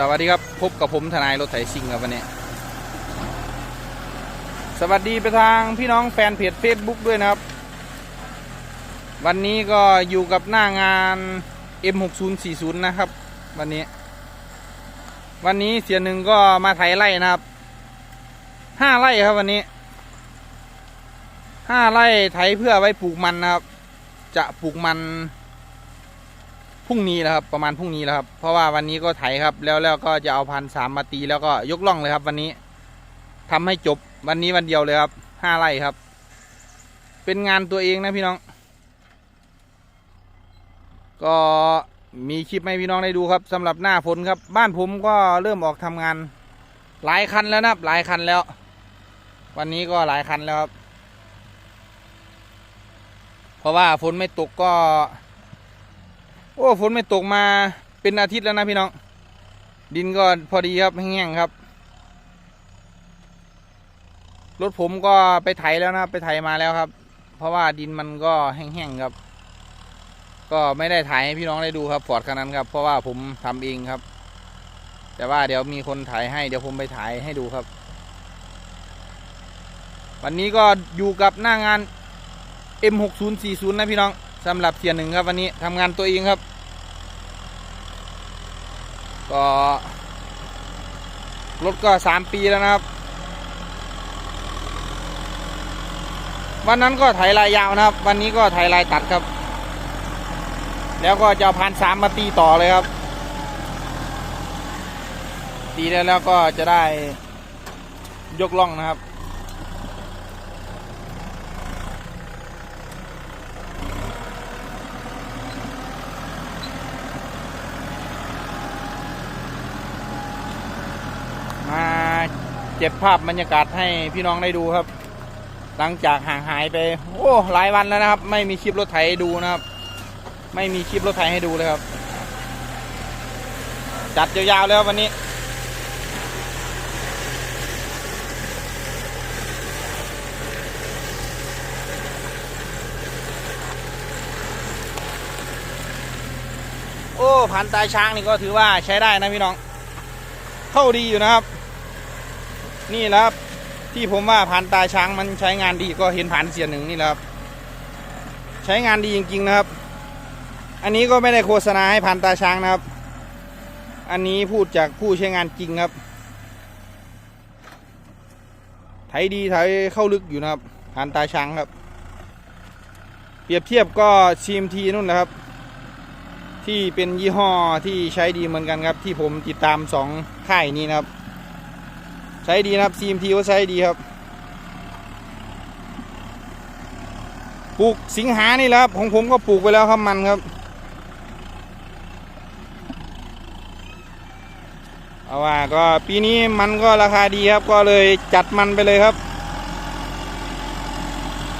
สวัสดีครับ พบกับผมทนายรถไถซิงครับวันนี้ สวัสดีไปทางพี่น้องแฟนเพจ Facebook ด้วยนะครับ วันนี้ก็อยู่กับหน้างาน M6040 นะครับ วันนี้ วันนี้เสียหนึ่งก็มาไถไร่นะครับห้าไร่ครับวันนี้ห้าไร่ไถเพื่อไว้ปลูกมันนะครับ จะปลูกมัน พรุ่งนี้แล้วครับประมาณพรุ่งนี้แล้วครับ เพราะว่าวันนี้ก็ไถครับ แล้วแล้วก็จะเอาพันสามมาตีแล้วก็ยกล่องเลยครับ วันนี้ทำให้จบวันนี้วันเดียวเลยครับห้าไร่ครับ เป็นงานตัวเองนะพี่น้อง ก็มีคลิปให้พี่น้องได้ดูครับสำหรับหน้าฝนครับ บ้านผมก็เริ่มออกทำงาน หลายคันแล้วนะครับหลายคันแล้ว วันนี้ก็หลายคันแล้วครับ เพราะว่าฝนไม่ตกก็ โอ้ฝนไม่ตกมาเป็นอาทิตย์แล้วนะพี่น้อง ดินก็พอดีครับแห้งๆครับ รถผมก็ไปไถแล้วนะไปไถมาแล้วครับ เพราะว่าดินมันก็แห้งๆครับ ก็ไม่ได้ถ่ายให้พี่น้องได้ดูครับฟอร์ดคันนั้นครับ เพราะว่าผมทำเองครับ แต่ว่าเดี๋ยวมีคนถ่ายให้เดี๋ยวผมไปถ่ายให้ดูครับ วันนี้ก็อยู่กับหน้างาน M6040 นะพี่น้อง สำหรับเสียหนึ่งครับวันนี้ทำงานตัวเองครับ ก็รถก็สามปีแล้วนะครับ วันนั้นก็ไถลายยาวนะครับ วันนี้ก็ไถลายตัดครับ แล้วก็จะพันสามมาตีต่อเลยครับ ตีได้แล้วก็จะได้ยกล่องนะครับ เก็บภาพบรรยากาศให้พี่น้องได้ดูครับ หลังจากห่างหายไป โอ้หลายวันแล้วนะครับ ไม่มีคลิปรถไถให้ดูนะครับ ไม่มีคลิปรถไถให้ดูเลยครับ จัดยาวๆแล้ววันนี้โอ้พันตายช้างนี่ก็ถือว่าใช้ได้นะพี่น้อง เข้าดีอยู่นะครับ นี่แหละครับ ที่ผมว่าผ่านตาช้างมันใช้งานดีก็เห็นผ่านเสียหนึ่งนี่แหละครับ ใช้งานดีจริง ๆ นะครับ อันนี้ก็ไม่ได้โฆษณาให้ผ่านตาช้างนะครับ อันนี้พูดจากผู้ใช้งานจริงครับไถดีไถเข้าลึกอยู่นะครับ ผ่านตาช้างครับ เปรียบเทียบก็ CMT นู่นนะครับ ที่เป็นยี่ห้อที่ใช้ดีเหมือนกันครับ ที่ผมติดตามสองค่ายนี้นะครับ ใช้ดีนะครับ CMT ก็ใช้ดีครับปลูกสิงหานี่และครับของผมก็ปลูกไปแล้วครับมันครับ เอาว่าก็ปีนี้มันก็ราคาดีครับก็เลยจัดมันไปเลยครับ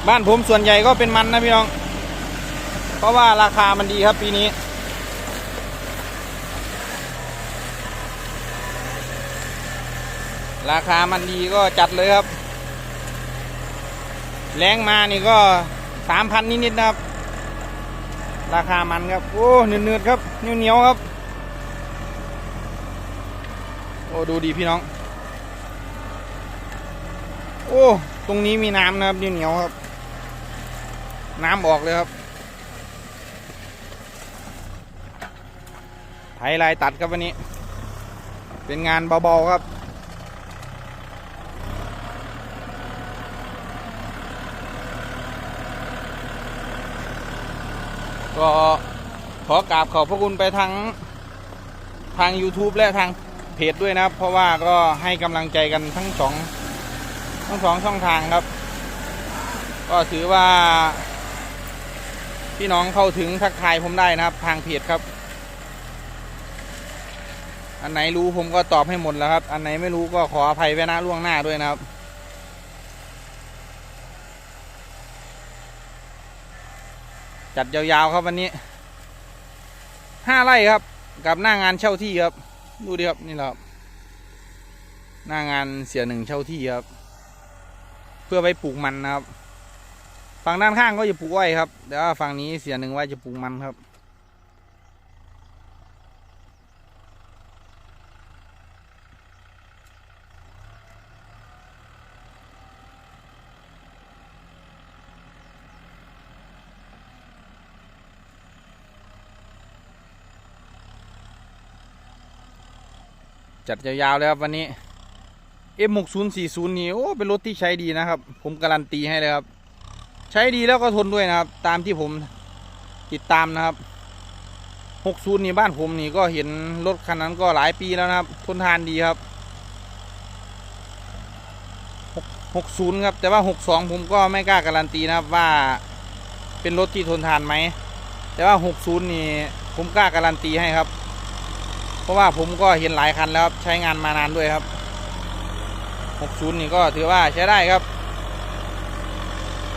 บ้านผมส่วนใหญ่ก็เป็นมันนะพี่น้อง เพราะว่าราคามันดีครับปีนี้ ราคามันดีก็จัดเลยครับ แรงมานี่ก็สามพันนิดๆนะครับ ราคามันครับ โอ้เนืดๆครับเหนียวๆครับ โอ้ดูดีพี่น้อง โอ้ตรงนี้มีน้ำนะครับเหนียวๆครับ น้ำออกเลยครับ ไถลายตัดครับวันนี้ เป็นงานเบาๆครับ ก็ขอกราบขอบพระคุณไปทั้งทาง YouTube และทางเพจด้วยนะครับ เพราะว่าก็ให้กำลังใจกันทั้งสองทั้งสองช่องทางครับ ก็ถือว่า พี่น้องเข้าถึงทักทายผมได้นะครับ ทางเพจครับ อันไหนรู้ผมก็ตอบให้หมดแล้วครับ อันไหนไม่รู้ก็ขออภัยไว้นะล่วงหน้าด้วยนะครับ จัดยาวๆครับวันนี้ห้าไร่ครับ กับหน้างานเช่าที่ครับ ดูดิครับนี่ละครับหน้างานเสียหนึ่งเช่าที่ครับ เพื่อไปปลูกมันนะครับ ฝั่งด้านข้างก็จะปลูกอ้อยครับแต่ว่าฝั่งนี้เสียหนึ่งไว้จะปลูกมันครับ จัดยาวๆเลยครับวันนี้ M6040 นี่โอ้เป็นรถที่ใช้ดีนะครับ ผมการันตีให้เลยครับ ใช้ดีแล้วก็ทนด้วยนะครับ ตามที่ผมติดตามนะครับ60นี่บ้านผมนี่ก็เห็นรถคันนั้นก็หลายปีแล้วนะครับ ทนทานดีครับ60ครับ แต่ว่า 62 ผมก็ไม่กล้าการันตีนะครับว่าเป็นรถที่ทนทานไหม แต่ว่า 60 นี่ผมกล้าการันตีให้ครับ เพราะว่าผมก็เห็นหลายคันแล้วครับใช้งานมานานด้วยครับ 60 นี่ก็ถือว่าใช้ได้ครับ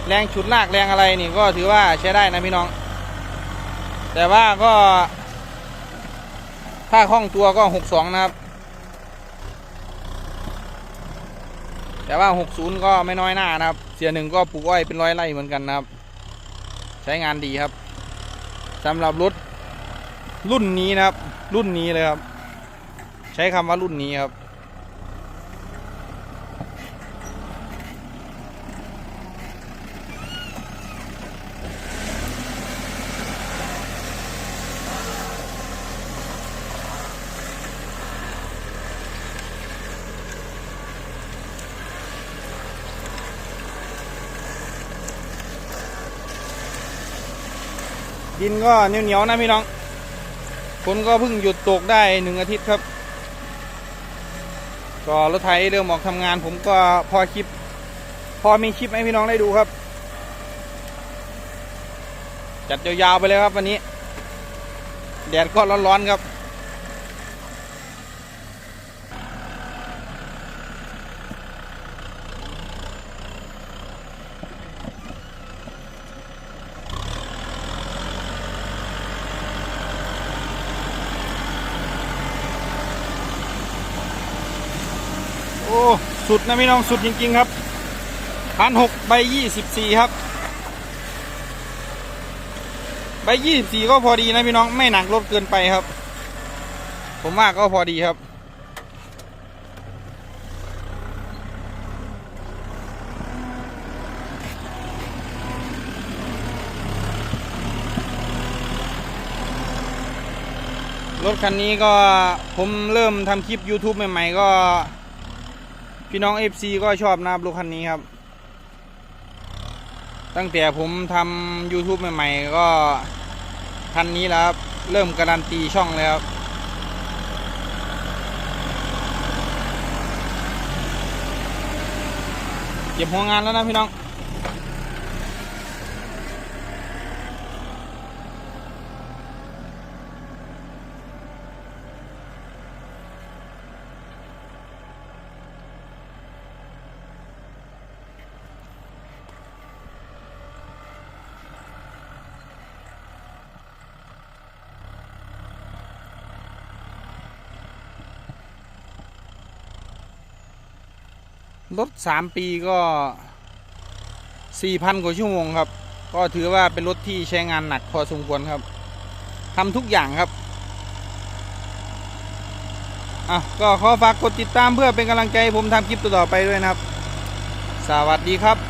แรงฉุดลากแรงอะไรนี่ก็ถือว่าใช้ได้นะพี่น้อง แต่ว่าก็ ถ้าคล่องตัวก็ 62 นะครับ แต่ว่า 60 ก็ไม่น้อยหน้านะครับ เสียหนึ่งก็ปลูกอ้อยเป็นร้อยไร่เหมือนกันนะครับ ใช้งานดีครับสำหรับรถรุ่นนี้นะครับ รุ่นนี้เลยครับ ใช้คำว่ารุ่นนี้ครับ ดินก็เหนียวๆนะพี่น้อง ฝนก็เพิ่งหยุดตกได้หนึ่งอาทิตย์ครับ ก็รถไถเริ่มออกทำงาน ผมก็พอคลิป พอมีคลิปให้พี่น้องได้ดูครับ จัดยาวๆไปเลยครับวันนี้ แดดก็ร้อนๆครับ อ้สุดนะพี่น้องสุดจริง ๆ ครับพันหกใบยี่สิบสี่ครับ ใบยี่สิบสี่ก็พอดีนะพี่น้องไม่หนักรถเกินไปครับ ผมว่าก็พอดีครับรถคันนี้ก็ผมเริ่มทำคลิป YouTube ใหม่ ๆ ก็ พี่น้อง FC ก็ชอบนะครับรถคันนี้ครับ ตั้งแต่ผมทำ YouTube ใหม่ๆ ก็คันนี้แล้วครับ เริ่มการันตีช่องแล้วครับเก็บหัวงานแล้วนะพี่น้อง รถสามปีก็สี่พันกว่าชั่วโมงครับ ก็ถือว่าเป็นรถที่ใช้งานหนักพอสมควรครับทำทุกอย่างครับอะก็ขอฝากกดติดตามเพื่อเป็นกำลังใจผมทำคลิปต่อๆไปด้วยนะครับ สวัสดีครับ